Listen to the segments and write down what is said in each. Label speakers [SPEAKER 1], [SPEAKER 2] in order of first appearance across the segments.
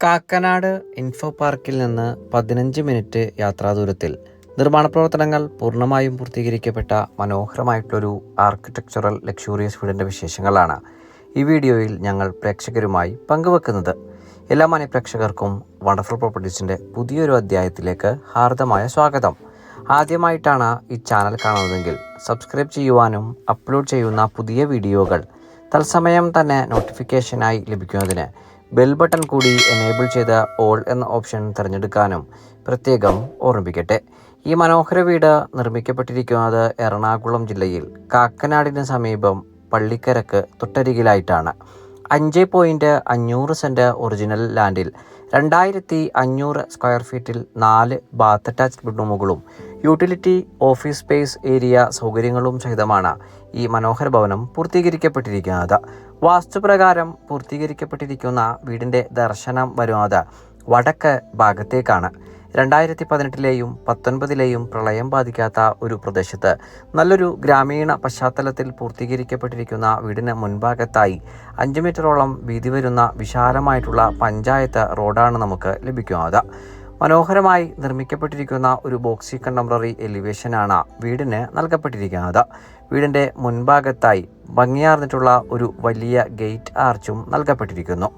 [SPEAKER 1] Kakkanad info പാർക്കിൽ നിന്ന് പതിനഞ്ച് മിനിറ്റ് യാത്രാ ദൂരത്തിൽ നിർമ്മാണ പ്രവർത്തനങ്ങൾ പൂർണമായും പൂർത്തീകരിക്കപ്പെട്ട മനോഹരമായിട്ടുള്ളൊരു ആർക്കിടെക്ചറൽ ലക്ഷൂറിയസ് വീടിന്റെ വിശേഷങ്ങളാണ് ഈ വീഡിയോയിൽ ഞങ്ങൾ പ്രേക്ഷകരുമായി പങ്കുവെക്കുന്നത്. എല്ലാ മാന്യ പ്രേക്ഷകർക്കും വണ്ടർഫുൾ പ്രോപ്പർട്ടീസിന്റെ പുതിയൊരു അധ്യായത്തിലേക്ക് ഹാർദമായ സ്വാഗതം. ആദ്യമായിട്ടാണ് ഈ ചാനൽ കാണുന്നതെങ്കിൽ സബ്സ്ക്രൈബ് ചെയ്യുവാനും അപ്ലോഡ് ചെയ്യുന്ന പുതിയ വീഡിയോകൾ തത്സമയം തന്നെ നോട്ടിഫിക്കേഷനായി ലഭിക്കുന്നതിന് ബെൽ ബട്ടൺ കൂടി എനേബിൾ ചെയ്ത ഓൾ എന്ന ഓപ്ഷൻ തിരഞ്ഞെടുക്കാനും പ്രത്യേകം ഓർമ്മിപ്പിക്കട്ടെ. ഈ മനോഹര വീട് നിർമ്മിക്കപ്പെട്ടിരിക്കുന്നത് എറണാകുളം ജില്ലയിൽ കാക്കനാടിന് സമീപം പള്ളിക്കരക്ക് തൊട്ടരികിലായിട്ടാണ്. അഞ്ച് പോയിന്റ് അഞ്ഞൂറ് സെന്റ് ഒറിജിനൽ ലാൻഡിൽ രണ്ടായിരത്തി അഞ്ഞൂറ് സ്ക്വയർ ഫീറ്റിൽ നാല് ബാത്ത് അറ്റാച്ച് ബെഡ്റൂമുകളും യൂട്ടിലിറ്റി ഓഫീസ് സ്പേസ് ഏരിയ സൗകര്യങ്ങളും സഹിതമാണ് ഈ മനോഹര ഭവനം പൂർത്തീകരിക്കപ്പെട്ടിരിക്കുന്നത്. വാസ്തുപ്രകാരം പൂർത്തീകരിക്കപ്പെട്ടിരിക്കുന്ന വീടിന്റെ ദർശനം വരുന്നത് വടക്ക് ഭാഗത്തേക്കാണ്. രണ്ടായിരത്തി പതിനെട്ടിലെയും പത്തൊൻപതിലെയും പ്രളയം ബാധിക്കാത്ത ഒരു പ്രദേശത്ത് നല്ലൊരു ഗ്രാമീണ പശ്ചാത്തലത്തിൽ പൂർത്തീകരിക്കപ്പെട്ടിരിക്കുന്ന വീടിന് മുൻഭാഗത്തായി അഞ്ച് മീറ്ററോളം വീതി വരുന്ന വിശാലമായിട്ടുള്ള പഞ്ചായത്ത് റോഡാണ് നമുക്ക് ലഭിക്കുന്നത്. മനോഹരമായി നിർമ്മിക്കപ്പെട്ടിരിക്കുന്ന ഒരു ബോക്സി കണ്ടംപററി എലിവേഷനാണ് വീടിന് നൽകപ്പെട്ടിരിക്കുന്നത്. വീടിന്റെ മുൻഭാഗത്തായി ഭംഗിയാർന്നിട്ടുള്ള ഒരു വലിയ ഗേറ്റ് ആർച്ചും നൽകപ്പെട്ടിരിക്കുന്നു.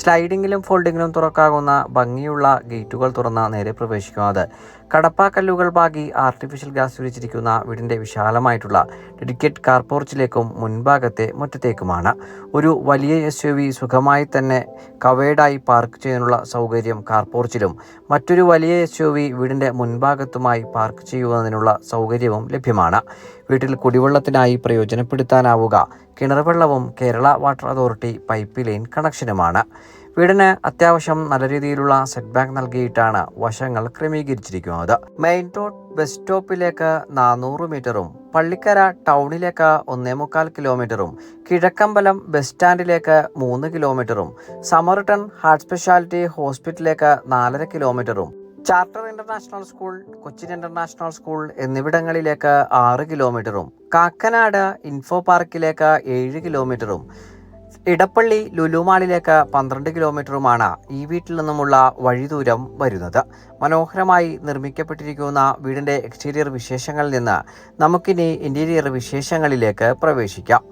[SPEAKER 1] സ്ലൈഡിങ്ങിലും ഫോൾഡിങ്ങിലും തുറക്കാകുന്ന ഭംഗിയുള്ള ഗേറ്റുകൾ തുറന്ന നേരെ പ്രവേശിക്കുന്നത് കടപ്പാക്കല്ലുകൾ പാകി ആർട്ടിഫിഷ്യൽ ഗ്യാസ് വിരിച്ചിരിക്കുന്ന വീടിന്റെ വിശാലമായിട്ടുള്ള ഡെഡിക്കേറ്റ് കാർ പോർച്ചിലേക്കും മുൻഭാഗത്തെ മുറ്റത്തേക്കുമാണ്. ഒരു വലിയ എസ് യു വി സുഖമായി തന്നെ കവേഡായി പാർക്ക് ചെയ്യാനുള്ള സൗകര്യം കാർ പോർച്ചിലും മറ്റൊരു വലിയ എസ് യു വി വീടിന്റെ മുൻഭാഗത്തുമായി പാർക്ക് ചെയ്യുന്നതിനുള്ള സൗകര്യവും ലഭ്യമാണ്. വീട്ടിൽ കുടിവെള്ളത്തിനായി പ്രയോജനപ്പെടുത്താനാവുക. കിണർവെള്ളവും Kerala water authority pipe line കണക്ഷനുമാണ്. വീടിന് അത്യാവശ്യം നല്ല രീതിയിലുള്ള സെറ്റ് ബാക്ക് നൽകിയിട്ടാണ് വശങ്ങൾ ക്രമീകരിച്ചിരിക്കുന്നത്. മെയിൻ റോഡ് ബസ് സ്റ്റോപ്പിലേക്ക് നാനൂറ് മീറ്ററും പള്ളിക്കര ടൗണിലേക്ക് ഒന്നേ മുക്കാൽ കിലോമീറ്ററും കിഴക്കമ്പലം ബസ് സ്റ്റാൻഡിലേക്ക് മൂന്ന് കിലോമീറ്ററും സമർട്ടൺ ഹാർട്ട് സ്പെഷ്യാലിറ്റി ഹോസ്പിറ്റലിലേക്ക് നാലര കിലോമീറ്ററും charter international school Cochin international school എന്നിവിടങ്ങളിലേക്ക് ആറ് കിലോമീറ്ററും കാക്കനാട് ഇൻഫോ പാർക്കിലേക്ക് ഏഴ് കിലോമീറ്ററും ഇടപ്പള്ളി ലുലുമാളിലേക്ക് പന്ത്രണ്ട് കിലോമീറ്ററുമാണ് ഈ വീട്ടിൽ നിന്നുമുള്ള വഴിദൂരം വരുന്നത്. മനോഹരമായി നിർമ്മിക്കപ്പെട്ടിരിക്കുന്ന വീടിന്റെ എക്സ്റ്റീരിയർ വിശേഷങ്ങളിൽ നിന്ന് നമുക്കിനി ഇന്റീരിയർ വിശേഷങ്ങളിലേക്ക് പ്രവേശിക്കാം.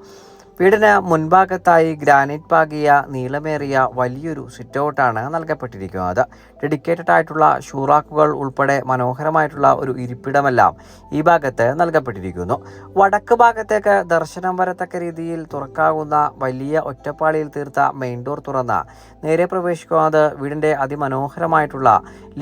[SPEAKER 1] വീടിന് മുൻഭാഗത്തായി ഗ്രാനൈറ്റ് പാകിയ നീളമേറിയ വലിയൊരു സിറ്റൗട്ടാണ് നൽകപ്പെട്ടിരിക്കുന്നത്. ഡെഡിക്കേറ്റഡ് ആയിട്ടുള്ള ഷൂറാക്കുകൾ ഉൾപ്പെടെ മനോഹരമായിട്ടുള്ള ഒരു ഇരിപ്പിടമെല്ലാം ഈ ഭാഗത്ത് നൽകപ്പെട്ടിരിക്കുന്നു. വടക്ക് ഭാഗത്തേക്ക് ദർശനം വരത്തക്ക രീതിയിൽ തുറക്കാവുന്ന വലിയ ഒറ്റപ്പാളിയിൽ തീർത്ത മെയിൻ ഡോർ തുറന്ന നേരെ പ്രവേശിക്കുന്നത് വീടിന്റെ അതിമനോഹരമായിട്ടുള്ള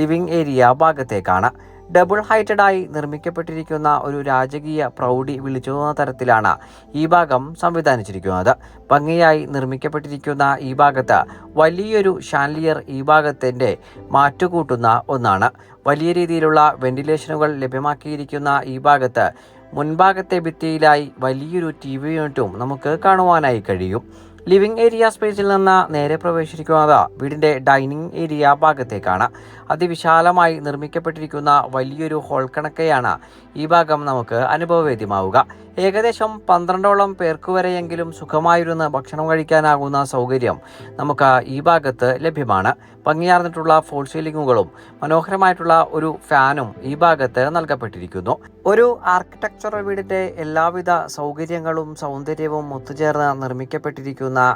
[SPEAKER 1] ലിവിംഗ് ഏരിയ ഭാഗത്തേക്കാണ്. ഡബിൾ ഹൈറ്റഡായി നിർമ്മിക്കപ്പെട്ടിരിക്കുന്ന ഒരു രാജകീയ പ്രൗഢി വിളിച്ചോന്ന തരത്തിലാണ് ഈ ഭാഗം സംവിധാനിച്ചിരിക്കുന്നത്. ഭംഗിയായി നിർമ്മിക്കപ്പെട്ടിരിക്കുന്ന ഈ ഭാഗത്ത് വലിയൊരു ഷാൻലിയർ ഈ ഭാഗത്തിന്റെ മാറ്റുകൂട്ടുന്ന ഒന്നാണ്. വലിയ രീതിയിലുള്ള വെന്റിലേഷനുകൾ ലഭ്യമാക്കിയിരിക്കുന്ന ഈ ഭാഗത്ത് മുൻഭാഗത്തെ ഭിത്തിയിലായി വലിയൊരു ടി വി യൂണിറ്റും നമുക്ക് കാണുവാനായി കഴിയും. ലിവിംഗ് ഏരിയ സ്പേസിൽ നിന്ന് നേരെ പ്രവേശിക്കുന്നത് വീടിന്റെ ഡൈനിങ് ഏരിയ ഭാഗത്തേക്കാണ്. അതിവിശാലമായി നിർമ്മിക്കപ്പെട്ടിരിക്കുന്ന വലിയൊരു ഹോൾ കണക്കെയാണ് ഈ ഭാഗം നമുക്ക് അനുഭവവേദ്യമാവുക. ഏകദേശം പന്ത്രണ്ടോളം പേർക്ക് വരെയെങ്കിലും സുഖമായിരുന്ന് ഭക്ഷണം കഴിക്കാനാകുന്ന സൗകര്യം നമുക്ക് ഈ ഭാഗത്ത് ലഭ്യമാണ്. ഭംഗിയാർന്നിട്ടുള്ള ഫോൾ സീലിങ്ങുകളും മനോഹരമായിട്ടുള്ള ഒരു ഫാനും ഈ ഭാഗത്ത് നൽകപ്പെട്ടിരിക്കുന്നു. ഒരു ആർക്കിടെക്ചറൽ വീടിന്റെ എല്ലാവിധ സൗകര്യങ്ങളും സൗന്ദര്യവും ഒത്തുചേർന്ന് നിർമ്മിക്കപ്പെട്ടിരിക്കുന്ന না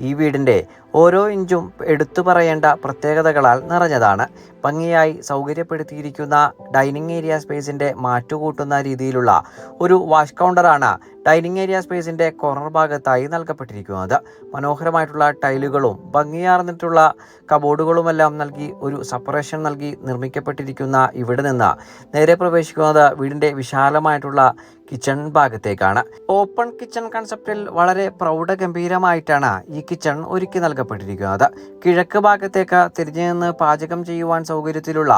[SPEAKER 1] ഈ വീടിന്റെ ഓരോ ഇഞ്ചും എടുത്തു പറയേണ്ട പ്രത്യേകതകളാൽ നിറഞ്ഞതാണ്. ഭംഗിയായി സൗകര്യപ്പെടുത്തിയിരിക്കുന്ന ഡൈനിങ് ഏരിയ സ്പേസിന്റെ മാറ്റുകൂട്ടുന്ന രീതിയിലുള്ള ഒരു വാഷ് കൗണ്ടറാണ് ഡൈനിങ് ഏരിയ സ്പേസിന്റെ കോർണർ ഭാഗത്തായി നൽകപ്പെട്ടിരിക്കുന്നത്. മനോഹരമായിട്ടുള്ള ടൈലുകളും ഭംഗിയാർന്നിട്ടുള്ള കബോർഡുകളുമെല്ലാം നൽകി ഒരു സെപ്പറേഷൻ നൽകി നിർമ്മിക്കപ്പെട്ടിരിക്കുന്ന ഇവിടെ നിന്ന് നേരെ പ്രവേശിക്കുന്നത് വീടിന്റെ വിശാലമായിട്ടുള്ള കിച്ചൺ ഭാഗത്തേക്കാണ്. ഓപ്പൺ കിച്ചൺ കൺസെപ്റ്റിൽ വളരെ പ്രൗഢഗംഭീരമായിട്ടാണ് ഈ കിച്ചൺ ഒരുക്കി നൽകപ്പെട്ടിരിക്കുന്നത് കിഴക്ക് ഭാഗത്തേക്ക് തിരിഞ്ഞു നിന്ന് പാചകം ചെയ്യുവാൻ സൗകര്യത്തിലുള്ള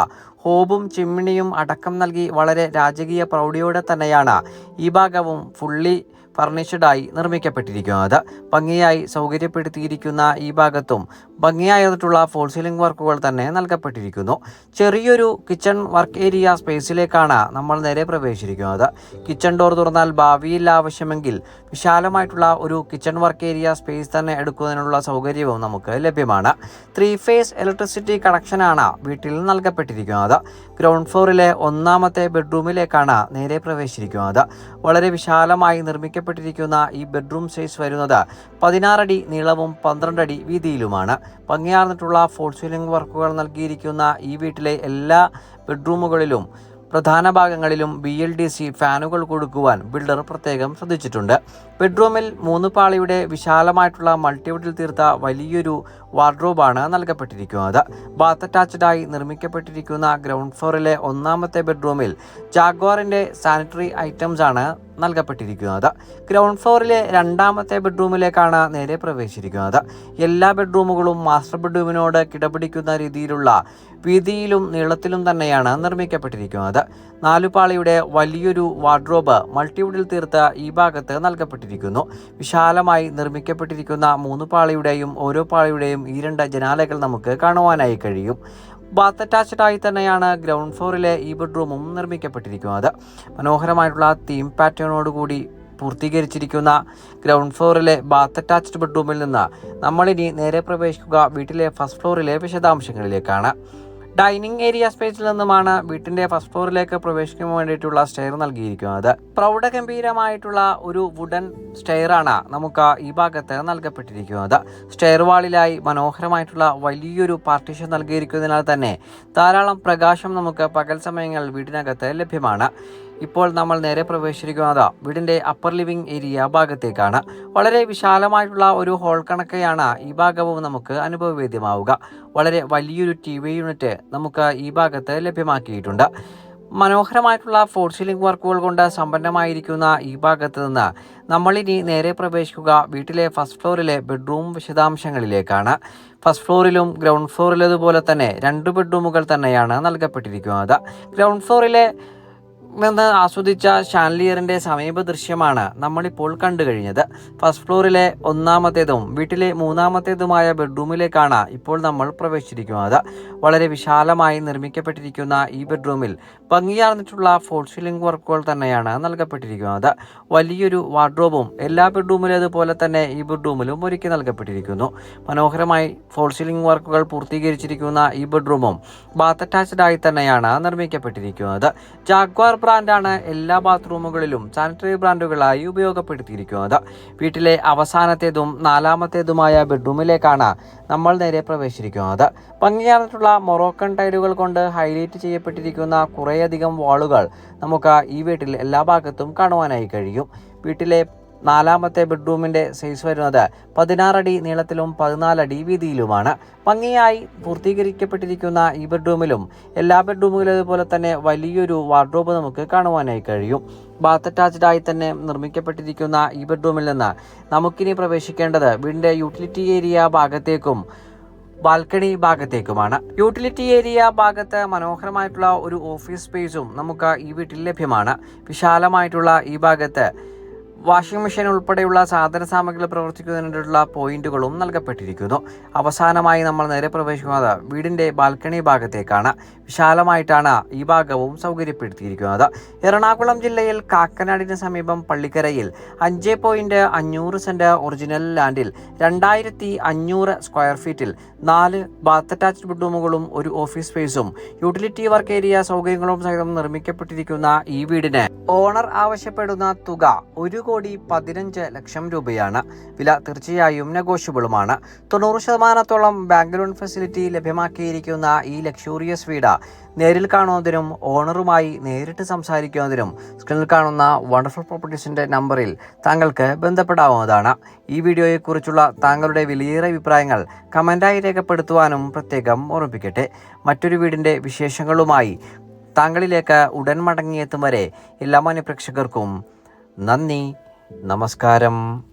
[SPEAKER 1] ഹോബും ചിമ്മിണിയും അടക്കം നൽകി വളരെ രാജകീയ പ്രൗഢിയോടെ തന്നെയാണ് ഈ ഭാഗവും ഫുള്ളി ഫർണിഷ്ഡായി നിർമ്മിക്കപ്പെട്ടിരിക്കുന്നത് ഭംഗിയായി സൗകര്യപ്പെടുത്തിയിരിക്കുന്ന ഈ ഭാഗത്തും ഭംഗിയായിട്ടുള്ള ഫോൾ സീലിംഗ് വർക്കുകൾ തന്നെ നൽകപ്പെട്ടിരിക്കുന്നു. ചെറിയൊരു കിച്ചൺ വർക്ക് ഏരിയ സ്പേസിലേക്കാണ് നമ്മൾ നേരെ പ്രവേശിച്ചിരിക്കുന്നത്. കിച്ചൺ ഡോർ തുറന്നാൽ ഭാവിയിൽ ആവശ്യമെങ്കിൽ വിശാലമായിട്ടുള്ള ഒരു കിച്ചൺ വർക്ക് ഏരിയ സ്പേസ് തന്നെ എടുക്കുന്നതിനുള്ള സൗകര്യവും നമുക്ക് ലഭ്യമാണ്. ത്രീ ഫേസ് ഇലക്ട്രിസിറ്റി കണക്ഷനാണ് വീട്ടിൽ നൽകപ്പെട്ടിരിക്കുന്നത്. ഗ്രൗണ്ട് ഫ്ലോറിലെ ഒന്നാമത്തെ ബെഡ്റൂമിലേക്കാണ് നേരെ പ്രവേശിച്ചിരിക്കുന്നത്. വളരെ വിശാലമായി നിർമ്മിക്കപ്പെട്ടിരിക്കുന്ന ഈ ബെഡ്റൂം സൈസ് വരുന്നത് പതിനാറടി നീളവും പന്ത്രണ്ടടി വീതിയിലുമാണ്. ഭംഗിയാർന്നിട്ടുള്ള ഫോൾ സീലിംഗ് വർക്കുകൾ നൽകിയിരിക്കുന്ന ഈ വീട്ടിലെ എല്ലാ ബെഡ്റൂമുകളിലും പ്രധാന ഭാഗങ്ങളിലും ബി എൽ ഡി സി ഫാനുകൾ കൊടുക്കുവാൻ ബിൽഡർ പ്രത്യേകം ശ്രദ്ധിച്ചിട്ടുണ്ട്. ബെഡ്റൂമിൽ മൂന്ന് പാളിയുടെ വിശാലമായിട്ടുള്ള മൾട്ടിവുഡിൽ തീർത്ത വലിയൊരു വാർഡ്രോബാണ് നൽകപ്പെട്ടിരിക്കുന്നത്. ബാത്ത് അറ്റാച്ച്ഡായി നിർമ്മിക്കപ്പെട്ടിരിക്കുന്ന ഗ്രൗണ്ട് ഫ്ലോറിലെ ഒന്നാമത്തെ ബെഡ്റൂമിൽ ജാഗ്വാറിന്റെ സാനിറ്ററി ഐറ്റംസാണ് നൽകപ്പെട്ടിരിക്കുന്നത്. ഗ്രൗണ്ട് ഫ്ലോറിലെ രണ്ടാമത്തെ ബെഡ്റൂമിലേക്കാണ് നേരെ പ്രവേശിച്ചിരിക്കുന്നത്. എല്ലാ ബെഡ്റൂമുകളും മാസ്റ്റർ ബെഡ്റൂമിനോട് കിടപിടിക്കുന്ന രീതിയിലുള്ള വീതിയിലും നീളത്തിലും തന്നെയാണ് നിർമ്മിക്കപ്പെട്ടിരിക്കുന്നത്. നാലുപാളിയുടെ വലിയൊരു വാർഡ്രോബ് മൾട്ടിവുഡിൽ തീർത്ത ഈ ഭാഗത്ത് നൽകപ്പെട്ടിരിക്കുന്നു. വിശാലമായി നിർമ്മിക്കപ്പെട്ടിരിക്കുന്ന മൂന്ന് പാളിയുടെയും ഓരോ പാളിയുടെയും ഈ രണ്ട് ജനാലകൾ നമുക്ക് കാണുവാനായി കഴിയും. ബാത്ത് അറ്റാച്ച്ഡ് ആയി തന്നെയാണ് ഗ്രൗണ്ട് ഫ്ലോറിലെ ഈ ബെഡ്റൂമും നിർമ്മിക്കപ്പെട്ടിരിക്കുന്നത്. മനോഹരമായിട്ടുള്ള തീം പാറ്റേണോടുകൂടി പൂർത്തീകരിച്ചിരിക്കുന്ന ഗ്രൗണ്ട് ഫ്ലോറിലെ ബാത്ത് അറ്റാച്ച്ഡ് ബെഡ്റൂമിൽ നിന്ന് നമ്മളിനി നേരെ പ്രവേശിക്കുക വീട്ടിലെ ഫസ്റ്റ് ഫ്ലോറിലെ വിശദാംശങ്ങളിലേക്കാണ്. ഡൈനിങ് ഏരിയ സ്പേസിൽ നിന്നുമാണ് വീട്ടിന്റെ ഫസ്റ്റ് ഫ്ലോറിലേക്ക് പ്രവേശിക്കാൻ വേണ്ടിയിട്ടുള്ള സ്റ്റെയർ നൽകിയിരിക്കുന്നത്. പ്രൗഢഗംഭീരമായിട്ടുള്ള ഒരു വുഡൻ സ്റ്റെയറാണ് നമുക്ക് ഈ ഭാഗത്ത് നൽകപ്പെട്ടിരിക്കുന്നത്. സ്റ്റെയർ വാളിലായി മനോഹരമായിട്ടുള്ള വലിയൊരു പാർട്ടീഷൻ നൽകിയിരിക്കുന്നതിനാൽ തന്നെ ധാരാളം പ്രകാശം നമുക്ക് പകൽ സമയങ്ങളിൽ വീടിനകത്ത് ലഭ്യമാണ്. ഇപ്പോൾ നമ്മൾ നേരെ പ്രവേശിക്കുന്നത് വീടിന്റെ അപ്പർ ലിവിംഗ് ഏരിയ ഭാഗത്തേക്കാണ്. വളരെ വിശാലമായിട്ടുള്ള ഒരു ഹോൾ കണക്കെയാണ് ഈ ഭാഗവും നമുക്ക് അനുഭവവേദ്യമാവുക. വളരെ വലിയൊരു ടി വി യൂണിറ്റ് നമുക്ക് ഈ ഭാഗത്ത് ലഭ്യമാക്കിയിട്ടുണ്ട്. മനോഹരമായിട്ടുള്ള ഫോർ സീലിംഗ് വർക്കുകൾ കൊണ്ട് സമ്പന്നമായിരിക്കുന്ന ഈ ഭാഗത്ത് നിന്ന് നമ്മളിനി നേരെ പ്രവേശിക്കുക. വീട്ടിലെ ഫസ്റ്റ് ഫ്ലോറിലെ ബെഡ്റൂം വിശദാംശങ്ങളിലേക്കാണ്. ഫസ്റ്റ് ഫ്ലോറിലും ഗ്രൗണ്ട് ഫ്ലോറിലേതുപോലെ തന്നെ രണ്ട് ബെഡ്റൂമുകൾ തന്നെയാണ് നൽകപ്പെട്ടിരിക്കുന്നത്. ഗ്രൗണ്ട് ഫ്ലോറിലെ നിന്ന് ആസ്വദിച്ച ഷാൻലിയറിന്റെ സമീപ ദൃശ്യമാണ് നമ്മളിപ്പോൾ കണ്ടു കഴിഞ്ഞത്. ഫസ്റ്റ് ഫ്ലോറിലെ ഒന്നാമത്തേതും വീട്ടിലെ മൂന്നാമത്തേതുമായ ബെഡ്റൂമിലേക്കാണ് ഇപ്പോൾ നമ്മൾ പ്രവേശിച്ചിരിക്കുന്നത്. വളരെ വിശാലമായി നിർമ്മിക്കപ്പെട്ടിരിക്കുന്ന ഈ ബെഡ്റൂമിൽ ഭംഗിയാർന്നിട്ടുള്ള ഫോൾ സീലിംഗ് വർക്കുകൾ തന്നെയാണ് നൽകപ്പെട്ടിരിക്കുന്നത്. വലിയൊരു വാർഡ്രോബും എല്ലാ ബെഡ്റൂമിലേതുപോലെ തന്നെ ഈ ബെഡ്റൂമിലും ഒരുക്കി നൽകപ്പെട്ടിരിക്കുന്നു. മനോഹരമായി ഫോൾ സീലിംഗ് വർക്കുകൾ പൂർത്തീകരിച്ചിരിക്കുന്ന ഈ ബെഡ്റൂമും ബാത്ത് അറ്റാച്ച്ഡ് ആയി തന്നെയാണ് നിർമ്മിക്കപ്പെട്ടിരിക്കുന്നത്. ജാഗ്വാർ ബ്രാൻഡാണ് എല്ലാ ബാത്റൂമുകളിലും സാനിറ്ററി ബ്രാൻഡുകളായി ഉപയോഗപ്പെടുത്തിയിരിക്കുന്നത്. വീട്ടിലെ അവസാനത്തേതും നാലാമത്തേതുമായ ബെഡ്റൂമിലേക്കാണ് നമ്മൾ നേരെ പ്രവേശിച്ചിരിക്കുന്നത്. ഭംഗിയാർന്നിട്ടുള്ള മൊറോക്കൻ ടൈലുകൾ കൊണ്ട് ഹൈലൈറ്റ് ചെയ്യപ്പെട്ടിരിക്കുന്ന കുറേയധികം വാളുകൾ നമുക്ക് ഈ വീട്ടിൽ എല്ലാ ഭാഗത്തും കാണുവാനായി കഴിയും. വീട്ടിലെ നാലാമത്തെ ബെഡ്റൂമിന്റെ സൈസ് വരുന്നത് പതിനാറടി നീളത്തിലും പതിനാലടി വീതിയിലുമാണ്. ഭംഗിയായി പൂർത്തീകരിക്കപ്പെട്ടിരിക്കുന്ന ഈ ബെഡ്റൂമിലും എല്ലാ ബെഡ്റൂമുകളിലും പോലെ തന്നെ വലിയൊരു വാർഡ്രോബ് നമുക്ക് കാണുവാനായി കഴിയും. ബാത്ത് അറ്റാച്ച്ഡ് ആയി തന്നെ നിർമ്മിക്കപ്പെട്ടിരിക്കുന്ന ഈ ബെഡ്റൂമിൽ നിന്ന് നമുക്കിനി പ്രവേശിക്കേണ്ടത് വീടിന്റെ യൂട്ടിലിറ്റി ഏരിയ ഭാഗത്തേക്കും ബാൽക്കണി ഭാഗത്തേക്കുമാണ്. യൂട്ടിലിറ്റി ഏരിയ ഭാഗത്ത് മനോഹരമായിട്ടുള്ള ഒരു ഓഫീസ് സ്പേസും നമുക്ക് ഈ വീട്ടിൽ ലഭ്യമാണ്. വിശാലമായിട്ടുള്ള ഈ ഭാഗത്ത് വാഷിംഗ് മെഷീൻ ഉൾപ്പെടെയുള്ള സാധന സാമഗ്രികൾ പ്രവർത്തിക്കുന്നതിനുള്ള പോയിന്റുകളും നൽകപ്പെട്ടിരിക്കുന്നു. അവസാനമായി നമ്മൾ നേരെ പ്രവേശിക്കുന്നത് വീടിന്റെ ബാൽക്കണി ഭാഗത്തേക്കാണ്. വിശാലമായിട്ടാണ് ഈ ഭാഗവും സൗകര്യപ്പെടുത്തിയിരിക്കുന്നത്. എറണാകുളം ജില്ലയിൽ കാക്കനാടിന് സമീപം പള്ളിക്കരയിൽ അഞ്ച് പോയിന്റ് അഞ്ഞൂറ് സെന്റ് ഒറിജിനൽ ലാൻഡിൽ രണ്ടായിരത്തി അഞ്ഞൂറ് സ്ക്വയർ ഫീറ്റിൽ നാല് ബാത്ത് അറ്റാച്ച്ഡ് ബെഡ്റൂമുകളും ഒരു ഓഫീസ് സ്പേസും യൂട്ടിലിറ്റി വർക്ക് ഏരിയ സൗകര്യങ്ങളും സഹിതം നിർമ്മിക്കപ്പെട്ടിരിക്കുന്ന ഈ വീടിന് ഓണർ ആവശ്യപ്പെടുന്ന തുക ഒരു കോടി പതിനഞ്ച് ലക്ഷം രൂപയാണ്. വില തീർച്ചയായും നെഗോഷ്യബിളുമാണ്. തൊണ്ണൂറ് ശതമാനത്തോളം ബാങ്ക് ലോൺ ഫെസിലിറ്റി ലഭ്യമാക്കിയിരിക്കുന്ന ഈ ലക്ഷൂറിയസ് വീട് നേരിൽ കാണുന്നതിനും ഓണറുമായി നേരിട്ട് സംസാരിക്കുന്നതിനും സ്ക്രീനിൽ കാണുന്ന വണ്ടർഫുൾ പ്രോപ്പർട്ടീസിന്റെ നമ്പറിൽ താങ്കൾക്ക് ബന്ധപ്പെടാവുന്നതാണ്. ഈ വീഡിയോയെക്കുറിച്ചുള്ള താങ്കളുടെ വിലയേറെ അഭിപ്രായങ്ങൾ കമന്റായി രേഖപ്പെടുത്തുവാനും പ്രത്യേകം ഓർമ്മിപ്പിക്കട്ടെ. മറ്റൊരു വീടിന്റെ വിശേഷങ്ങളുമായി താങ്കളിലേക്ക് ഉടൻ മടങ്ങിയെത്തും വരെ എല്ലാ മാന്യപ്രേക്ഷകർക്കും നന്ദി നമസ്കാരം.